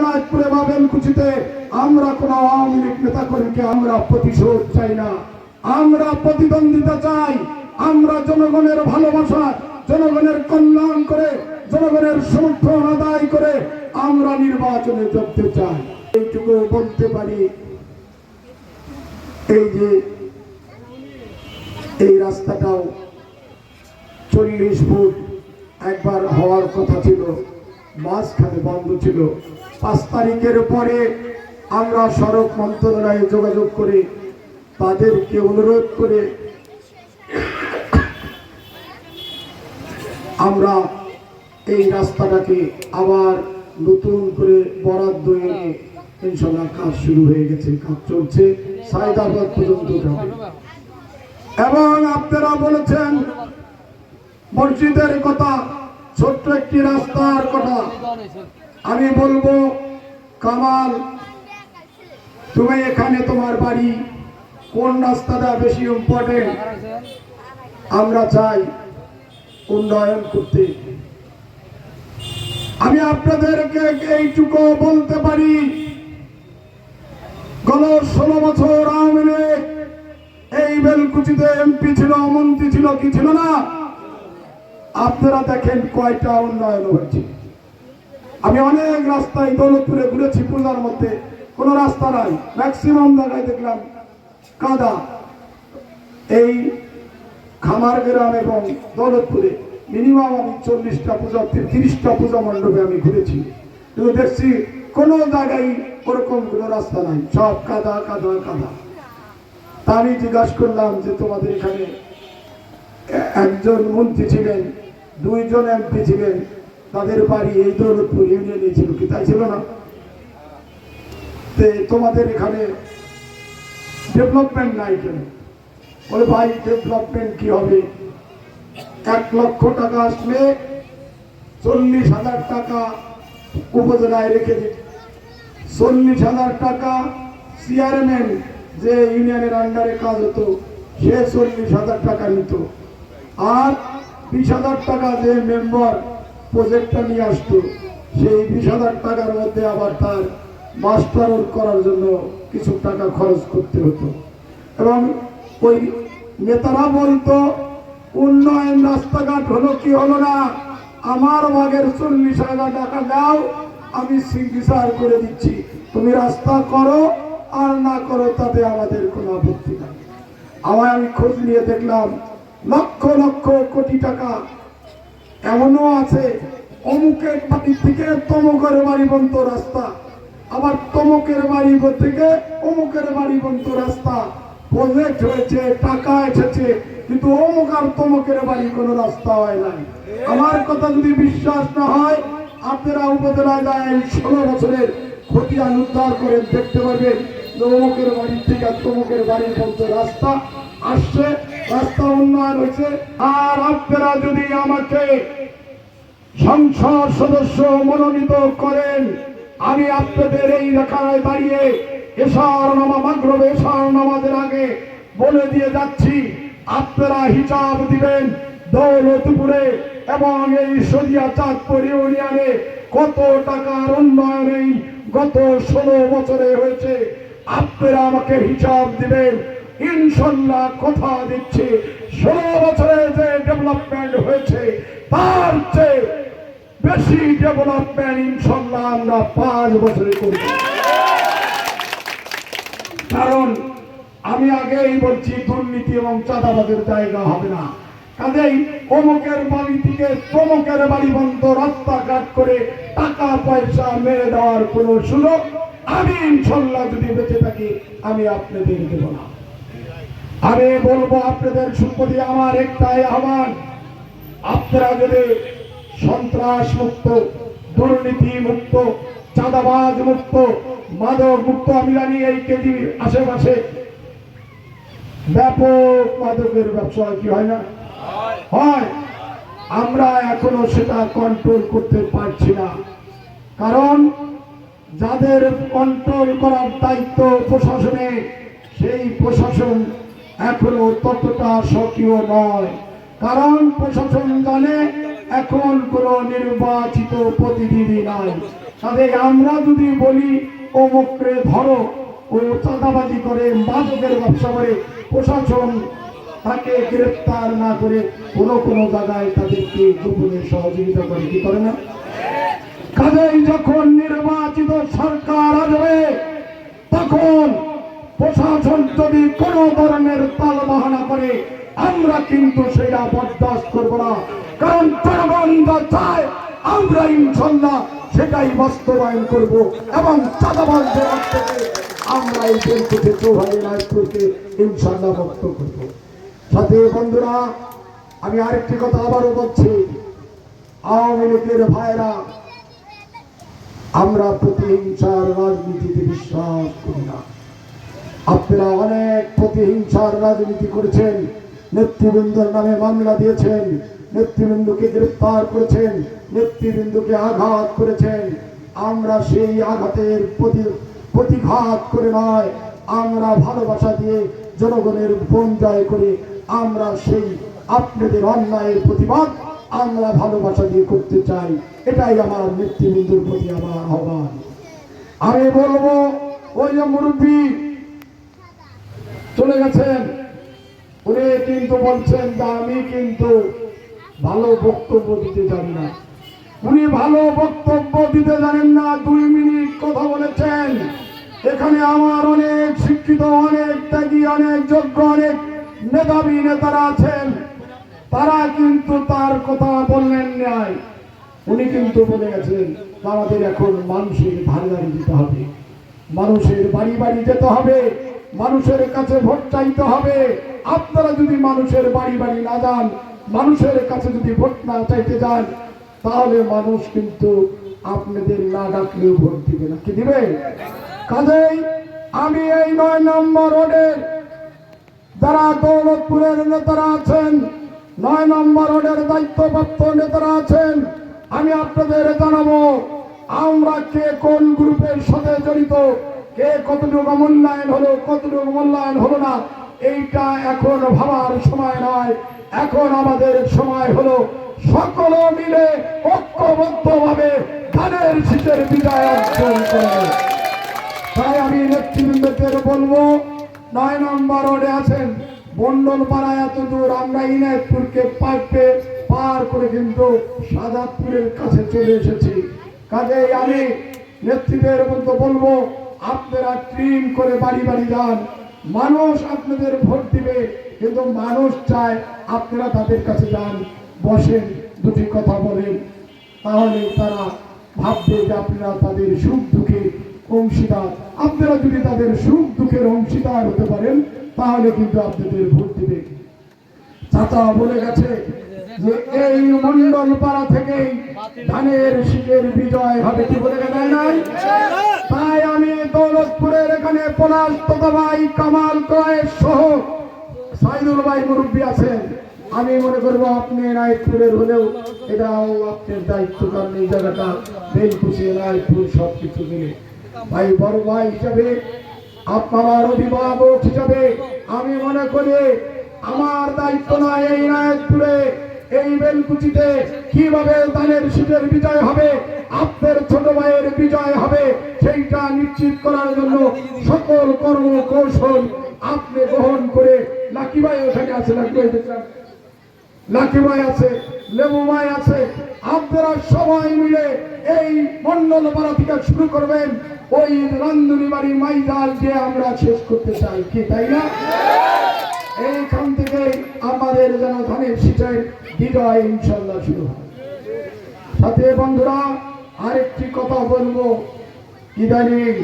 দিনাজপুরে বা বেলকুচিতে আমরা কোন আওয়ামী লীগ নেতা কর্মীকে আমরা প্রতিশোধ চাই না। আমরা প্রতিদ্বন্দ্বিতা চাই। আমরা জনগণের ভালোবাসা, জনগণের কল্যাণ করে, জনগণের সমর্থন আদায় করে আমরা নির্বাচনে যোগতে চাই। এইটুকু বলতে পারি। এই যে এই রাস্তাটাও চল্লিশ ফুট একবার হওয়ার কথা ছিল, মাঝখানে বন্ধ ছিল। পাঁচ তারিখের পরে আমরা সড়ক মন্ত্রণালয়ে যোগাযোগ করে তাদেরকে অনুরোধ করে আমরা এই রাস্তাটাকে আবার নতুন করে বরাদ্দ এনে ইনশাল্লাহ কাজ শুরু হয়ে গেছে, কাজ চলছে। সায়দাবাদ পর্যন্ত যাবে। এবং আপনারা বলেছেন, মসজিদের কথা, ছোট্ট একটি রাস্তার কথা। আমি বলব, কামাল, তুমি এখানে তোমার বাড়ি কোন রাস্তাটা বেশি ইম্পর্টেন্ট আমরা চাই উন্নয়ন করতে। আমি আপনাদেরকে এইটুকু বলতে পারি, গত ষোলো বছর আওয়ামী লীগ, এই বেলকুচিতে এমপি ছিল, মন্ত্রী ছিল, কি ছিল না? আপনারা দেখেন কয়টা উন্নয়ন হয়েছে। আমি অনেক রাস্তায় দৌলতপুরে ঘুরেছি পূজার মধ্যে। কোনো রাস্তা নাই। ম্যাক্সিমাম জায়গায় দেখলাম কাদা। এই খামার গ্রাম এবং দৌলতপুরে মিনিমাম আমি চল্লিশটা পূজা, তিরিশটা পূজা মণ্ডপে আমি ঘুরেছি। কিন্তু দেখছি কোনো জায়গায় ওরকম কোনো রাস্তা নাই। সব কাদা কাদা কাদা। তা আমি জিজ্ঞাসা করলাম যে তোমাদের এখানে একজন মন্ত্রী ছিলেন, দুইজন এমপি ছিলেন। তাদের বাড়ি এই দৌলতপুর ইউনিয়নে ছিল কি তাই ছিল না। তোমাদের এখানে ডেভেলপমেন্ট নাই কেন? বলে, ভাই ডেভেলপমেন্ট কি হবে? এক লক্ষ টাকা আসলে চল্লিশ হাজার টাকা উপজেলায় রেখে দিত চল্লিশ হাজার টাকা চেয়ারম্যান যে ইউনিয়নের আন্ডারে কাজ হতো, সে চল্লিশ হাজার টাকা নিত। আর বিশ হাজার টাকা যে মেম্বার প্রজেক্টটা নিয়ে আসতো, সেই বিশ হাজার টাকার মধ্যে আবার তার মাস্টার করার জন্য কিছু টাকা খরচ করতে হতো। এবং ওই নেতারা বলতো, উন্নয়ন রাস্তাঘাট হলো কি হলো না? আমার ভাগের চল্লিশ হাজার টাকা দাও, আমি সিগনেচার করে দিচ্ছি। তুমি রাস্তা করো, আর না করো তাতে আমাদের কোনো আপত্তি নাই। আমায় আমি খোঁজ নিয়ে দেখলাম, লক্ষ লক্ষ কোটি টাকা এমনও আছে, অমুকের বাড়ি থেকে তমুকের বাড়ি পর্যন্ত রাস্তা, আবার তমুকের বাড়ি থেকে অমুকের বাড়ি পর্যন্ত রাস্তা। প্রজেক্ট হয়েছে টাকা এসেছে, কিন্তু অমুক আর তমুকের বাড়ি কোনো রাস্তা হয় নাই। আমার কথা যদি বিশ্বাস না হয়, আপনারা উপজেলায় যায় ষোলো বছরের খতিয়ান উদ্ধার করে দেখতে পারবেন যে অমুকের বাড়ি থেকে তমুকের বাড়ি পর্যন্ত রাস্তা আসছে। রাস্তা উন্নয়ন হয়েছে। আর আপনারা যদি আমাকে সংসদ সদস্য মনোনীত করেন, আমি আপনাদের এই রেখায় দাঁড়িয়ে এশার নামা মাগরবে নামাজের আগে বলে দিয়ে যাচ্ছি, আপনারা হিসাব দিবেন দৌলতপুরে এবং এই সদিয়া চাঁদপুর ইউনিয়নে কত টাকার উন্নয়ন গত ষোলো বছরে হয়েছে। আপনারা আমাকে হিসাব দিবেন ইনশাল্লাহ কথা দিচ্ছি। ষোলো বছরে যে ডেভেলপমেন্ট হয়েছে, তার চেয়ে বেশি ডেভেলপমেন্ট ইনশাল্লাহ আমরা পাঁচ বছরে করব। কারণ আমি আগেই বলছি, দুর্নীতি এবং চাঁদাবাদের জায়গা হবে না। কাজেই অমুকের বাড়ি থেকে তমুকের বাড়ি বন্ধ রাস্তাঘাট করে টাকা পয়সা মেরে দেওয়ার কোনো সুযোগ আমি ইনশাল্লাহ যদি বেঁচে থাকি, আমি আপনাদের দেব না। আমি বলব আপনাদের সুপতি আমার একটাই আহ্বান। আপনারা যদি সন্ত্রাস মুক্ত, দুর্নীতি মুক্ত, চাঁদাবাজ মুক্ত, মাদক মুক্ত, আমি জানি এই কেজি আশেপাশে ব্যাপক মাদকের ব্যবসা কি হয় না? হয়। আমরা এখনও সেটা কন্ট্রোল করতে পারছি না। কারণ যাদের কন্ট্রোল করার দায়িত্ব প্রশাসনে, সেই প্রশাসন এখনও ততটা সক্রিয় নয়। কারণ প্রশাসন জানে এখন কোন নির্বাচিত প্রতিনিধি নাই। তাহলে আমরা যদি বলি, অমুকরে ধরো ও চাঁদাবাজি করে মাদকের ব্যবসা করে প্রশাসন তাকে গ্রেফতার না করে কোনো কোনো জায়গায় তাদেরকে গোপনে সহযোগিতা করে, কি করে না? কাজেই যখন নির্বাচিত সরকার আসবে, তখন প্রশাসন যদি কোন ধরনের তাল বাহানা করে, আমরা কিন্তু সেটা বরদাস্ত করব না। কারণ জনগণ যা চায়, আমরা ইনশাল্লাহ সেটাই বাস্তবায়ন করব এবং চাঁদাবাজদের হাত থেকে আমরা এই দেশকে চৌহালি নায়কপুরকে ইনশাল্লাহ মুক্ত করব। সাথে বন্ধুরা, আমি আরেকটি কথা আবারও বলছি। আওয়ামী লীগের ভাইরা আমরা প্রতিহিংসার রাজনীতিতে বিশ্বাস করি না। আপনারা অনেক প্রতিহিংসার রাজনীতি করেছেন, নেতৃবৃন্দর নামে মামলা দিয়েছেন, নেতৃবৃন্দকে গ্রেফতার করেছেন, নেতৃবৃন্দকে আঘাত করেছেন। আমরা সেই আঘাতের প্রতি প্রতিঘাত করে নয়, আমরা ভালোবাসা দিয়ে জনগণের বন জয় করে আমরা সেই আপনাদের অন্যায়ের প্রতিবাদ আমরা ভালোবাসা দিয়ে করতে চাই। এটাই আমার নেতৃবৃন্দর প্রতি আমার আহ্বান। আমি বলব, ওই যে মুরব্বী চলে গেছেন। উনি কিন্তু বলছেন যে আমি কিন্তু ভালো বক্তব্য দিতে জানি না। উনি ভালো বক্তব্য দিতে জানেন না, দুই মিনিট কথা বলেছেন। এখানে আমার অনেক শিক্ষিত, অনেক ত্যাগী, অনেক যোগ্য, অনেক মেধাবী নেতারা আছেন। তারা কিন্তু তার কথা বললেন নাই। উনি কিন্তু বলে গেছেন, আমাদের এখন মানুষের ধারে ধারে যেতে হবে। মানুষের বাড়ি বাড়ি যেতে হবে। মানুষের কাছে ভোট চাইতে হবে। আপনারা যদি মানুষের বাড়ি বাড়ি না যান, মানুষের কাছে যদি ভোট না চাইতে যান, তাহলে মানুষ কিন্তু আপনাদের না ডাকলেও ভোট দিবে না। কি দিবে? কাজেই আমি এই নয় নম্বর রোডের যারা দৌলতপুরের নেতারা আছেন, নয় নম্বর ওয়ার্ডের দায়িত্বপ্রাপ্ত নেতারা আছেন, আমি আপনাদের জানাব, আমরা কে কোন গ্রুপের সাথে জড়িত কে কতটুকু মূল্যায়ন হলো, কতটুকু মূল্যায়ন হলো না, এইটা এখন ভাবার সময় নয়। এখন আমাদের সময় হলো সকল মিলে ঐক্যবদ্ধভাবে ধানের শীতের বিদায় তাই আমি নেতৃবৃন্দদের বলব, নয় নম্বর রোডে আছেন মন্ডল পাড়ায় এত দূর আমরা ইনায়তপুরকে পাইপে পার করে কিন্তু সাজাদপুরের কাছে চলে এসেছি। কাজেই আমি নেতৃত্বের মধ্যে বলব আপনারা ট্রিম করে বাড়ি বাড়ি যান। মানুষ আপনাদের ভোট দিবে, কিন্তু মানুষ চায় আপনারা তাদের কাছে যান, বসেন, দুটি কথা বলেন। তাহলে তারা ভাববে যে আপনারা তাদের সুখ দুঃখে অংশীদার। আপনারা যদি তাদের সুখ দুঃখের অংশীদার হতে পারেন, তাহলে কিন্তু আপনাদের ভোট দিবে। চাচা বলে গেছে যে এই মন্ডল পাড়া থেকেই ধানের শীতের বিজয় হবে কি বলে গেছে নাই? তাই আমি দৌলতপুরের এখানে পলাশ তোতাবাই, কামাল ক্রয়ের সহ সাইদুল ভাই মুরব্বী আছেন। আমি মনে করব আপনি নাইটপুরের হলেও এটাও আপনার দায়িত্ব কারণ এই জায়গাটা বেলকুচি নাইটপুর সব কিছু মিলে। ভাই, বড় ভাই হিসাবে আপনার অভিভাবক হিসাবে আমি মনে করি আমার দায়িত্ব নয় এই নায়কপুরে এই বেলকুচিতে কীভাবে দানের শীতের বিজয় হবে? আপনার ছোট ভাইয়ের বিজয় হবে। সেইটা নিশ্চিত করার জন্য সকল কর্ম কৌশল আপনি গ্রহণ করে লাকি ভাই ওখানে আছে, লাকি ভাই লাকি ভাই আছে, লেবু ভাই আছে। আপনারা সবাই মিলে এই মন্ডল পাড়া থেকে শুরু করবেন। ওই রান্ধুনি বাড়ি মাইজাল যে আমরা শেষ করতে চাই, কি, তাই না? এইখান থেকে আমাদের যেন ধানের শীতের বিজয় ইনশাল্লাহ শুরু হয়। সাথে বন্ধুরা, আরেকটি কথা বলব। ইদানিং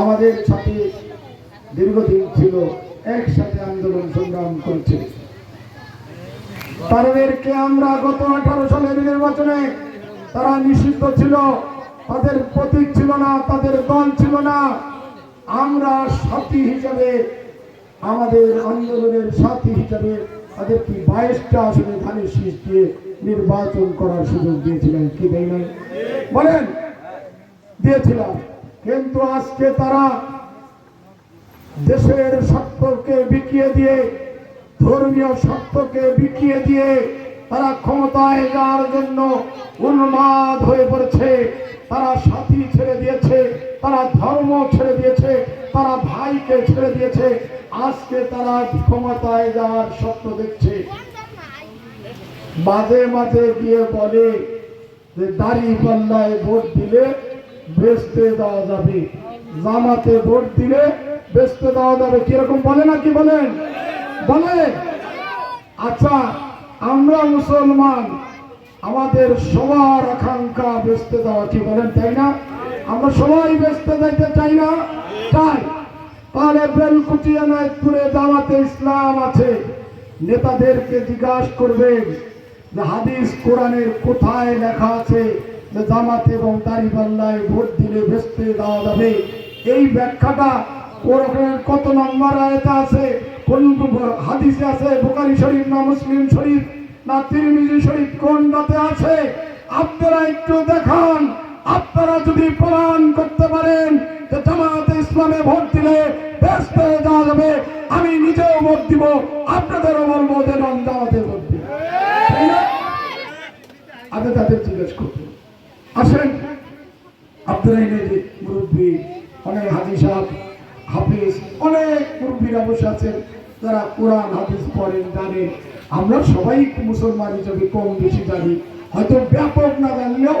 আমাদের সাথে দীর্ঘদিন ছিল, একসাথে আন্দোলন সংগ্রাম করছে। তাদেরকে আমরা গত আঠারো সালের নির্বাচনে তারা নিষিদ্ধ ছিল, তাদের প্রতীক ছিল না, তাদের দল ছিল না। আমরা সাথী হিসাবে, আমাদের আন্দোলনের সাথী হিসাবে তাদেরকে বাইশটা আসনে ধানের শীষ দিয়ে নির্বাচন করার সুযোগ দিয়েছিলেন। কি দেয় নাই? বলেন, দিয়েছিলাম। কিন্তু আজকে তারা দেশের সত্যকে বিকিয়ে দিয়ে, ধর্মীয় সত্যকে বিকিয়ে দিয়ে তারা ক্ষমতায় যাওয়ার জন্য উন্মাদ হয়ে পড়েছে। তারা সাথী ছেড়ে দিয়েছে। তারা ধর্ম ছেড়ে দিয়েছে, তারা ভাইকে ছেড়ে দিয়েছে। আজকে তারা ক্ষমতায় যাওয়ার স্বপ্ন দেখছে। মাঝে মাঝে গিয়ে বলে যে, দাড়ি পাল্লায় ভোট দিলে বেচতে দেওয়া যাবে। জামাতে ভোট দিলে বেচতে দেওয়া যাবে। কীরকম বলে না কি বলেন? বলে? আচ্ছা আমরা মুসলমান, আমাদের সবার আকাঙ্ক্ষা বেচতে দেওয়া কি বলেন, তাই না? আমরা সবাই বেচতে যাইতে চাই না। চাই তাহলে বেলকুচিয়া নায়কপুরে জামাতে ইসলাম আছে। নেতাদেরকে জিজ্ঞাসা করবেন যে হাদিস কোরআনের কোথায় লেখা আছে? যে জামাত এবং দাড়িপাল্লায় ভোট দিলে বেচতে দেওয়া যাবে। এই ব্যাখ্যাটা কোরআনের কত নম্বর আয়তা আছে? কোন হাদিসে আছে? বুখারী শরীফ না মুসলিম শরীফ না তিরমিজি শরীফ কোনটাতে আছে? আপনারা একটু দেখান। আপনারা যদি প্রমাণ করতে পারেন যে জামাতে ইসলামে ভোট দিলে বেচতে যাওয়া যাবে, আমি নিজেও ভোট দিব, আপনাদেরও বলব যে নাম জামাতে ভোট দিব আগে তাদের জিজ্ঞেস করতে আসেন। আপনারা যে মুরব্বী, অনেক হাজি সাহেব, হাফিজ, অনেক মুরব্বীরা বসে আছেন। যারা কোরআন, হাদিস পড়েন, জানেন। আমরা সবাই মুসলমান হিসেবে কম বেশি জানি। হয়তো ব্যাপক না জানলেও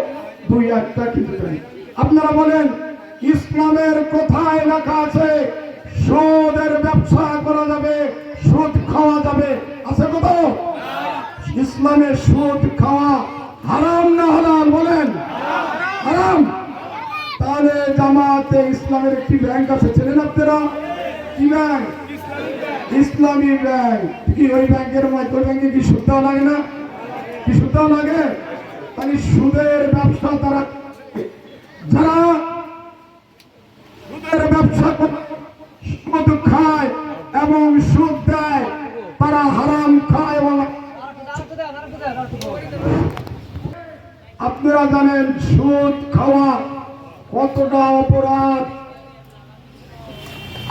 দুই একটা কিন্তু জানি আপনারা বলেন, ইসলামের কোথায় লেখা আছে, সুদের ব্যবসা করা যাবে, সুদ খাওয়া যাবে? আছে কোথাও? ইসলামে সুদ খাওয়া হারাম না হারাম বলেন। হারাম। তাহলে জামাতে ইসলামের একটি ব্যাংক আছে ছিলেন আপনারা? কি ব্যাংক? ইসলামী ব্যাংক। কি ওই ব্যাংকের মধ্যে ব্যাংকে কি সুদ লাগে না? কি সুদ লাগে? তাহলে সুদের ব্যবসা তারা যারা সুদের ব্যবসা সুদ খায় এবং সুদ দেয়, তারা হারাম খায় এবং আপনারা জানেন সুদ খাওয়া কতটা অপরাধ।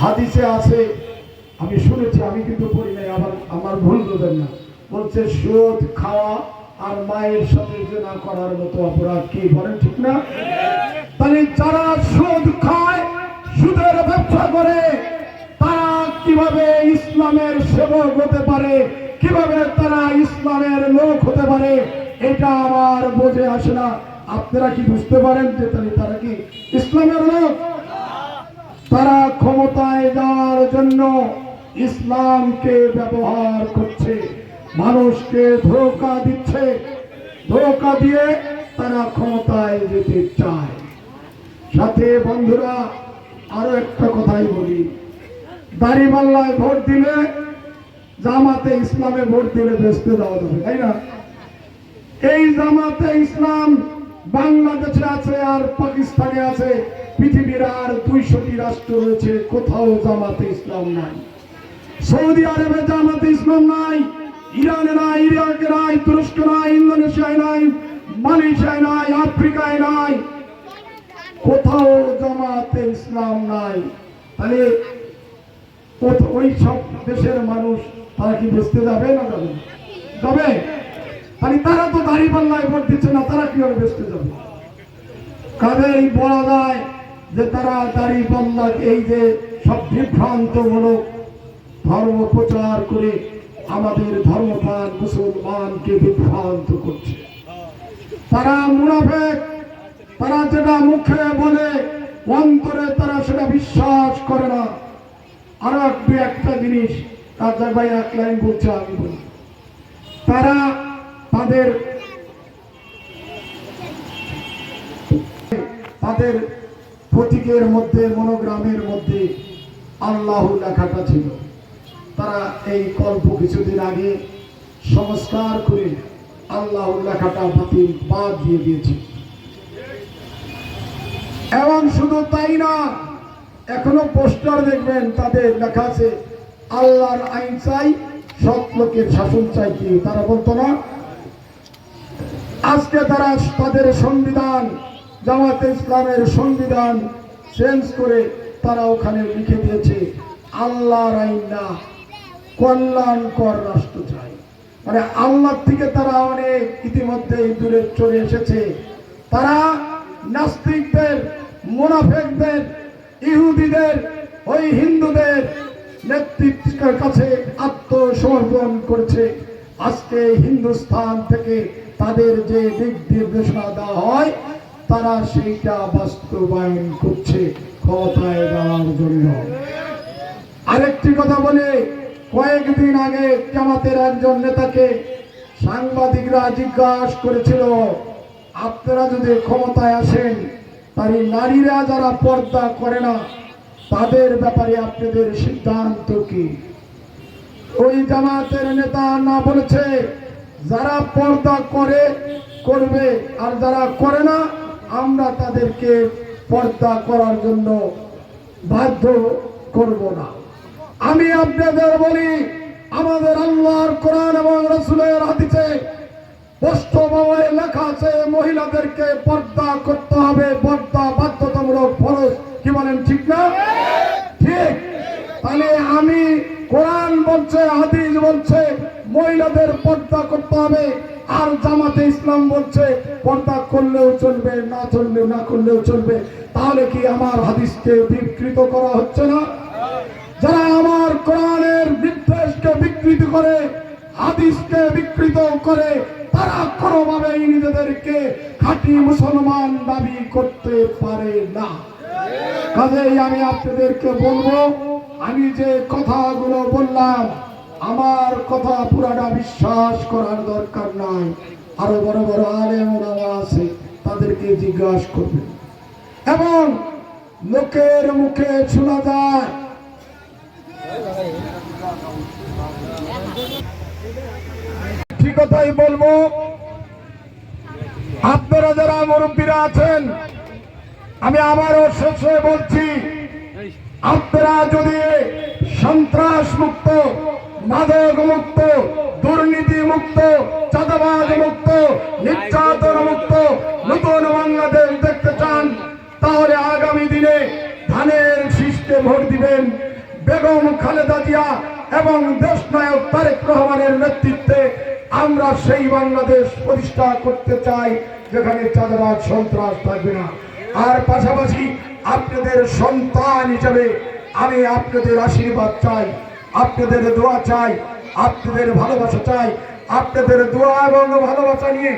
হাদিসে আছে, আমি শুনেছি, আমি কিন্তু পড়ি নাই আমার আমার ভুল দেবেন না। বলছে সুদ খাওয়া আর মায়ের সাথে জেনা করার মতো অপরাধ কি বলেন ঠিক না? তাহলে যারা সুদ খায়, সুদের ব্যবসা করে, তারা কীভাবে ইসলামের সেবক হতে পারে? কীভাবে তারা ইসলামের লোক হতে পারে? এটা আমার বোঝে আসে না। আপনারা কি বুঝতে পারেন যে তাহলে তারা কি ইসলামের লোক? তারা ক্ষমতায় যাওয়ার জন্য ইসলামকে ব্যবহার করছে। মানুষকে ধোকা দিচ্ছে। ধোকা দিয়ে তারা ক্ষমতায় যেতে চায়। সাথে বন্ধুরা, আরও একটা কথাই বলি। দাড়িপাল্লায় ভোট দিলে, জামাতে ইসলামে ভোট দিলে বেসতে দেওয়া যাবে, তাই না? এই জামাতে ইসলাম বাংলাদেশে আছে আর পাকিস্তানে আছে। পৃথিবীর আর দুইশোটি রাষ্ট্র রয়েছে, কোথাও জামাতে ইসলাম নাই। সৌদি আরবে জামাতে ইসলাম নাই। ইরানে নাই, ইরাকে নাই, তুরস্ক নাই, ইন্দোনেশিয়ায় নাই, মালয়েশিয়ায় নাই, আফ্রিকায় নাই, কোথাও জামাতে ইসলাম নাই। তাহলে ওই সব দেশের মানুষ তারা কি বেচতে যাবে না যাবে? যাবে? তাহলে তারা তো দাড়ি পাল্লায় ভোট দিচ্ছে না, তারা কীভাবে বেচতে যাবে? কাজেই বলা যায় যে তারা দাড়ি পাল্লা এই যে সব বিভ্রান্তমূলক ধর্ম প্রচার করে আমাদের ধর্মপ্রাণ মুসলমানকে বিভ্রান্ত করছে। তারা মুনাফেক, তারা যেটা মুখে বলে, অন্তরে তারা সেটা বিশ্বাস করে না। আরও একটু একটা জিনিস রাজ্জাক ভাই এক লাইন বলছে, আমি বলি। তারা তাদের তাদের প্রতীকের মধ্যে, মনোগ্রামের মধ্যে আল্লাহ লেখাটা ছিল। তারা এই কল্প কিছুদিন আগে সংস্কার করে আল্লাহ লেখাটা বাতিল বাদ দিয়ে দিয়েছে। এবং শুধু তাই না, এখনও পোস্টার দেখবেন, তাদের লেখা আছে, আল্লাহর আইন চাই, সৎ লোকের শাসন চাই কি? তারা বলতো না। আজকে তারা তাদের সংবিধান, জামাতে ইসলামের সংবিধান চেঞ্জ করে তারা ওখানে লিখে দিয়েছে, আল্লাহর আইন না কল্যাণকর রাষ্ট্র চাই। মানে আল্লাহ থেকে তারা অনেক ইতিমধ্যে দূরে চলে এসেছে। তারা নাস্তিকদের, মুনাফেকদের, ইহুদিদের, ওই হিন্দুদের নেতৃত্বের কাছে আত্মসমর্পণ করেছে। আজকে হিন্দুস্তান থেকে তাদের যে দিক নির্দেশনা দেওয়া হয়, তারা সেইটা বাস্তবায়ন করছে। ক্ষমতায় দেওয়ার জন্য। আরেকটি কথা বলে কয়েকদিন আগে জামাতের একজন নেতাকে সাংবাদিকরা জিজ্ঞাসা করেছিল, আপনারা যদি ক্ষমতায় আসেন তাই নারীরা যারা পর্দা করে না, তাদের ব্যাপারে আপনাদের সিদ্ধান্ত কি? ওই জামাতের নেতা না বলেছে, যারা পর্দা করে, করবে, আর যারা করে না, আমরা তাদেরকে পর্দা করার জন্য বাধ্য করব না। আমি আপনাদের বলি, আমাদের আল্লাহর কোরআন এবং রসুলের হাদিসে স্পষ্টভাবে লেখা আছে, মহিলাদেরকে পর্দা করতে হবে, পর্দা বাধ্যতামূলক ফরজ, কি বলেন ঠিক না? ঠিক। তাহলে আমি কোরআন বলছে, হাদিস বলছে, মহিলাদের পর্দা করতে হবে, আর জামাতে ইসলাম বলছে, পর্দা করলেও চলবে, না চলবে না করলেও চলবে। তাহলে কি আমার হাদিসকে বিকৃত করা হচ্ছে না? যারা আমার কোরআনের নির্দেশকে বিকৃত করে, হাদিসকে বিকৃত করে, তারা কোনোভাবেই নিজেদেরকে খাঁটি মুসলমান দাবি করতে পারে না। কাজেই আমি আপনাদেরকে বলব, আমি যে কথাগুলো বললাম, আমার কথা পুরাটা বিশ্বাস করার দরকার নাই। আরও বড় বড় আলেম ওলামা আছে, তাদেরকে জিজ্ঞাসা করবেন। এবং লোকের মুখে শোনা যায় ঠিক কথাই বলব। আপনারা যারা মুরব্বীরা আছেন, আমি আবারও শেষে বলছি, আপনারা যদি সন্ত্রাস মুক্ত মাদক মুক্ত দুর্নীতি মুক্ত চাঁদাবাজ মুক্ত নির্যাতন মুক্ত নতুন বাংলাদেশ দেখতে চান, তাহলে আগামী দিনে ধানের শীষকে ভোট দিবেন। বেগম খালেদা জিয়া এবং দেশনায়ক তারেক রহমানের নেতৃত্বে আমরা সেই বাংলাদেশ প্রতিষ্ঠা করতে চাই, যেখানে চাঁদাবাজ সন্ত্রাস থাকবে না। আর পাশাপাশি আপনাদের সন্তান হিসেবে আমি আপনাদের আশীর্বাদ চাই, আপনাদের দোয়া চাই, আপনাদের ভালোবাসা চাই, আপনাদের দোয়া এবং ভালোবাসা নিয়ে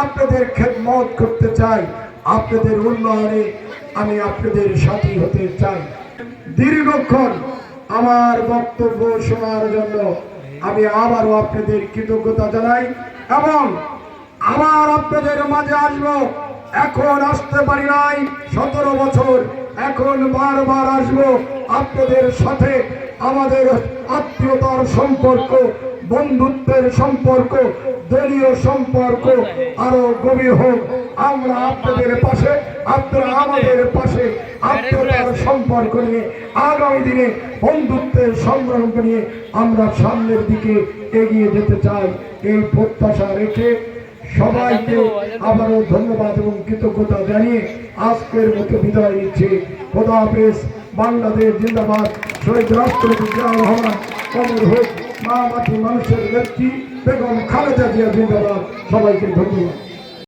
আপনাদের খেদমত করতে চাই, আপনাদের উন্নয়নে আমি আপনাদের সাথী হতে চাই। দীর্ঘক্ষণ আমার বক্তব্য শোনার জন্য আমি আবারও আপনাদের কৃতজ্ঞতা জানাই এবং আবার আপনাদের মাঝে আসব। এখন আসতে পারি নাই, সতেরো বছর। এখন বারবার আসব আপনাদের সাথে আমাদের আত্মীয়তার সম্পর্ক, বন্ধুত্বের সম্পর্ক, দলীয় সম্পর্ক আরও গভীর হোক। আমরা আপনাদের পাশে, আপনারা আমাদের পাশে আত্মীয়তার সম্পর্ক নিয়ে আগামী দিনে বন্ধুত্বের সম্পর্ক নিয়ে আমরা সামনের দিকে এগিয়ে যেতে চাই, এই প্রত্যাশা রেখে সবাইকে আবারও ধন্যবাদ এবং কৃতজ্ঞতা জানিয়ে আজকের মতো বিদায় নিচ্ছে। খোদা হাফেজ, বাংলাদেশ জিন্দাবাদ। শহীদ রাষ্ট্রপতি কমর হোক মা মাটি মানুষের ব্যক্তি বেগম খালেদা জিয়া জিন্দাবাদ। সবাইকে ধন্যবাদ।